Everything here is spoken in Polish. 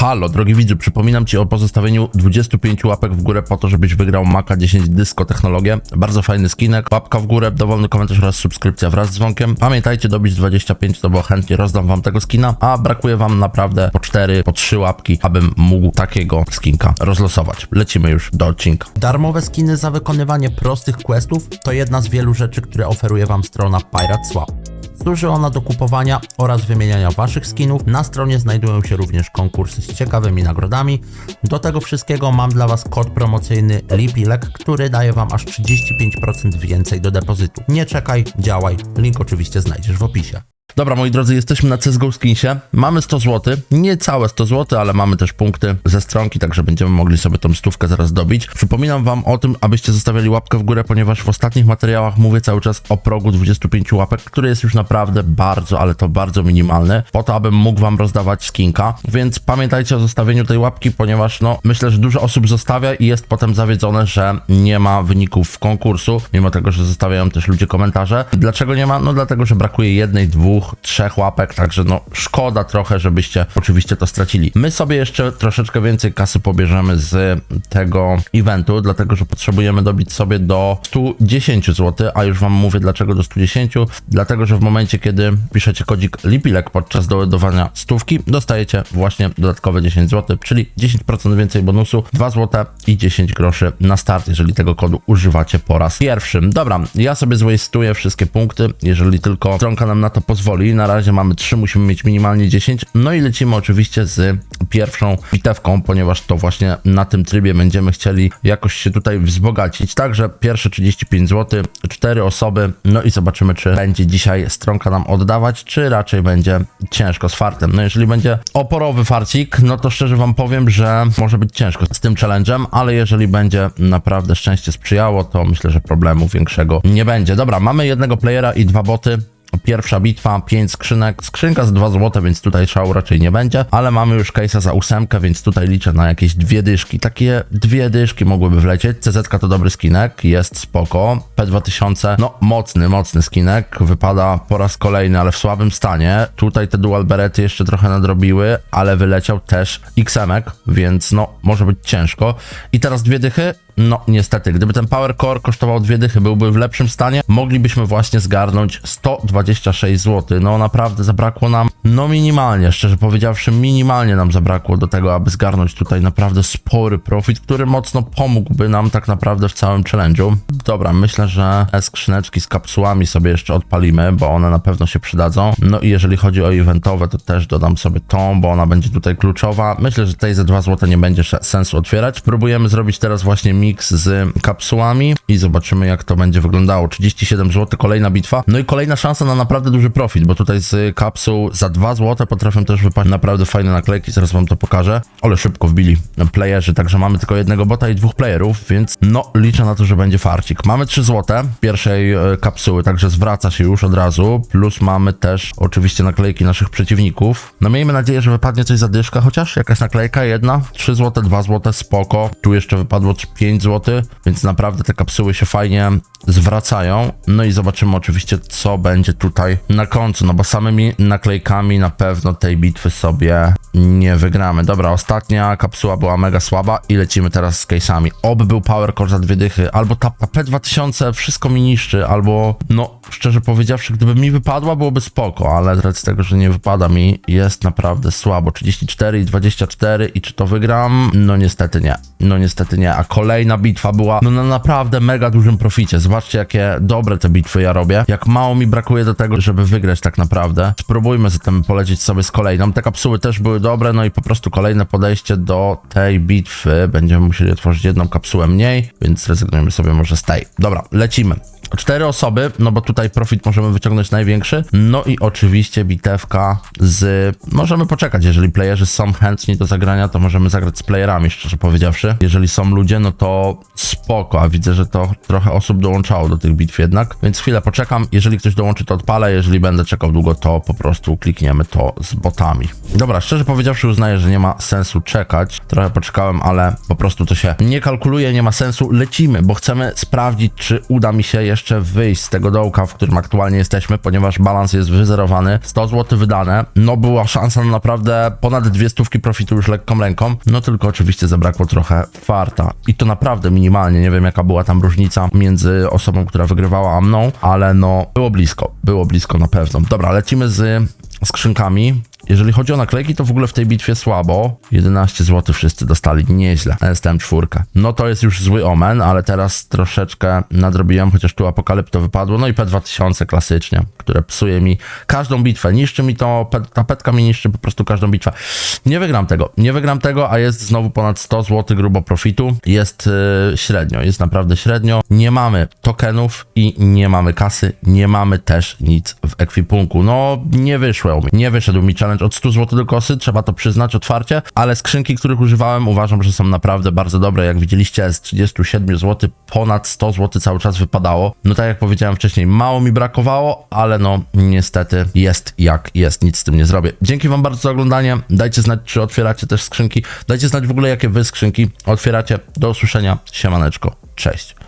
Halo, drogi widzu, przypominam Ci o pozostawieniu 25 łapek w górę po to, żebyś wygrał Maka 10 Disco Technologię. Bardzo fajny skinek, łapka w górę, dowolny komentarz oraz subskrypcja wraz z dzwonkiem. Pamiętajcie dobić 25, to bo chętnie rozdam Wam tego skina, a brakuje Wam naprawdę po 4, po 3 łapki, abym mógł takiego skinka rozlosować. Lecimy już do odcinka. Darmowe skiny za wykonywanie prostych questów to jedna z wielu rzeczy, które oferuje Wam strona Pirate Swap. Służy ona do kupowania oraz wymieniania waszych skinów. Na stronie znajdują się również konkursy z ciekawymi nagrodami. Do tego wszystkiego mam dla was kod promocyjny Lipilek, który daje wam aż 35% więcej do depozytu. Nie czekaj, działaj. Link oczywiście znajdziesz w opisie. Dobra, moi drodzy, jesteśmy na CSGO Skinsie. Mamy 100 zł, nie całe 100 zł, ale mamy też punkty ze stronki, także będziemy mogli sobie tą stówkę zaraz dobić. Przypominam wam o tym, abyście zostawiali łapkę w górę, ponieważ w ostatnich materiałach mówię cały czas o progu 25 łapek, który jest już naprawdę bardzo, ale to bardzo minimalny, po to, abym mógł wam rozdawać skinka. Więc pamiętajcie o zostawieniu tej łapki, ponieważ no, myślę, że dużo osób zostawia i jest potem zawiedzone, że nie ma wyników konkursu, mimo tego, że zostawiają też ludzie komentarze. Dlaczego nie ma? No dlatego, że brakuje jednej, dwóch, trzech łapek, także no szkoda trochę, żebyście oczywiście to stracili. My sobie jeszcze troszeczkę więcej kasy pobierzemy z tego eventu, dlatego, że potrzebujemy dobić sobie do 110 zł, a już wam mówię dlaczego do 110, dlatego, że w momencie, kiedy piszecie kodzik Lipilek podczas doładowania stówki, dostajecie właśnie dodatkowe 10 zł, czyli 10% więcej bonusu, 2 zł i 10 groszy na start, jeżeli tego kodu używacie po raz pierwszy. Dobra, ja sobie zwastuję wszystkie punkty, jeżeli tylko stronka nam na to pozwoli. Na razie mamy 3, musimy mieć minimalnie 10. No i lecimy oczywiście z pierwszą bitewką, ponieważ to właśnie na tym trybie będziemy chcieli jakoś się tutaj wzbogacić. Także pierwsze 35 zł, 4 osoby, no i zobaczymy, czy będzie dzisiaj stronka nam oddawać, czy raczej będzie ciężko z fartem. No jeżeli będzie oporowy farcik, no to szczerze wam powiem, że może być ciężko z tym challenge'em, ale jeżeli będzie naprawdę szczęście sprzyjało, to myślę, że problemu większego nie będzie. Dobra, mamy jednego playera i dwa boty. Pierwsza bitwa, 5 skrzynek, skrzynka za 2 zł, więc tutaj szału raczej nie będzie, ale mamy już case'a za ósemkę, więc tutaj liczę na jakieś dwie dyszki. Takie dwie dyszki mogłyby wlecieć. CZ to dobry skinek, jest spoko. P2000, no mocny, mocny skinek, wypada po raz kolejny, ale w słabym stanie. Tutaj te dual berety jeszcze trochę nadrobiły, ale wyleciał też XM-ek, więc no może być ciężko. I teraz dwie dychy, no niestety, gdyby ten Power Core kosztował dwie dychy, byłby w lepszym stanie, moglibyśmy właśnie zgarnąć 126 zł. No naprawdę zabrakło nam, no minimalnie, szczerze powiedziawszy, minimalnie nam zabrakło do tego, aby zgarnąć tutaj naprawdę spory profit, który mocno pomógłby nam tak naprawdę w całym challenge'u. Dobra, myślę, że skrzyneczki z kapsułami sobie jeszcze odpalimy, bo one na pewno się przydadzą. No i jeżeli chodzi o eventowe, to też dodam sobie tą, bo ona będzie tutaj kluczowa. Myślę, że tej za 2 zł nie będzie sensu otwierać. Próbujemy zrobić teraz właśnie mix z kapsułami i zobaczymy jak to będzie wyglądało. 37 zł, kolejna bitwa. No i kolejna szansa na naprawdę duży profit, bo tutaj z kapsuł za 2 zł potrafią też wypaść naprawdę fajne naklejki, zaraz wam to pokażę. Ale szybko wbili playerzy, także mamy tylko jednego bota i dwóch playerów, więc no liczę na to, że będzie farcik. Mamy 3 zł pierwszej e, kapsuły, także zwraca się już od razu, plus mamy też oczywiście naklejki naszych przeciwników. No miejmy nadzieję, że wypadnie coś za dyszkę, chociaż jakaś naklejka jedna, 3 zł, 2 zł, spoko. Tu jeszcze wypadło 5 zł, więc naprawdę te kapsuły się fajnie zwracają. No i zobaczymy oczywiście, co będzie tutaj na końcu, no bo samymi naklejkami na pewno tej bitwy sobie nie wygramy. Dobra, ostatnia kapsuła była mega słaba i lecimy teraz z case'ami. Oby był Power Core za dwie dychy, albo ta P2000 wszystko mi niszczy, albo no, szczerze powiedziawszy, gdyby mi wypadła, byłoby spoko, ale z tego, że nie wypada mi, jest naprawdę słabo. 34 i 24 i czy to wygram? No niestety nie. No niestety nie. A kolejna bitwa była no na naprawdę mega dużym proficie. Zobaczcie, jakie dobre te bitwy ja robię. Jak mało mi brakuje do tego, żeby wygrać tak naprawdę. Spróbujmy zatem polecieć sobie z kolejną. Te kapsuły też były dobre, no i po prostu kolejne podejście do tej bitwy. Będziemy musieli otworzyć jedną kapsułę mniej, więc rezygnujemy sobie może z tej. Dobra, lecimy. Cztery osoby, no bo tutaj profit możemy wyciągnąć największy. No i oczywiście bitewka z. Możemy poczekać, jeżeli playerzy są chętni do zagrania, to możemy zagrać z playerami, szczerze powiedziawszy. Jeżeli są ludzie, no to spoko, a widzę, że to trochę osób dołączało do tych bitw jednak, więc chwilę poczekam. Jeżeli ktoś dołączy, to odpalę. Jeżeli będę czekał długo, to po prostu klikniemy to z botami. Dobra, szczerze powiedziawszy, uznaję, że nie ma sensu czekać. Trochę poczekałem, ale po prostu to się nie kalkuluje, nie ma sensu. Lecimy, bo chcemy sprawdzić, czy uda mi się jeszcze jeszcze wyjść z tego dołka, w którym aktualnie jesteśmy, ponieważ balans jest wyzerowany. 100 zł wydane. No była szansa na naprawdę ponad dwie stówki profitu już lekką ręką. No tylko oczywiście zabrakło trochę farta. I to naprawdę minimalnie. Nie wiem jaka była tam różnica między osobą, która wygrywała, a mną, ale no było blisko. Było blisko na pewno. Dobra, lecimy z skrzynkami. Jeżeli chodzi o naklejki, to w ogóle w tej bitwie słabo. 11 zł wszyscy dostali, nieźle. STM4. No to jest już zły omen, ale teraz troszeczkę nadrobiłem, chociaż tu apokalipto wypadło. No i P2000 klasycznie, które psuje mi każdą bitwę. Niszczy mi to, pe- ta petka mi niszczy po prostu każdą bitwę. Nie wygram tego, nie wygram tego, a jest znowu ponad 100 zł grubo profitu. Jest yy, średnio, jest naprawdę średnio. Nie mamy tokenów i nie mamy kasy, nie mamy też nic w ekwipunku. No nie wyszło mi, nie wyszedł mi challenge od 100 zł do kosy, trzeba to przyznać otwarcie, ale skrzynki, których używałem uważam, że są naprawdę bardzo dobre. Jak widzieliście z 37 zł ponad 100 zł cały czas wypadało. No tak jak powiedziałem wcześniej, mało mi brakowało, ale no niestety jest jak jest, nic z tym nie zrobię. Dzięki wam bardzo za oglądanie, dajcie znać czy otwieracie też skrzynki, dajcie znać w ogóle jakie wy skrzynki otwieracie. Do usłyszenia, siemaneczko, cześć.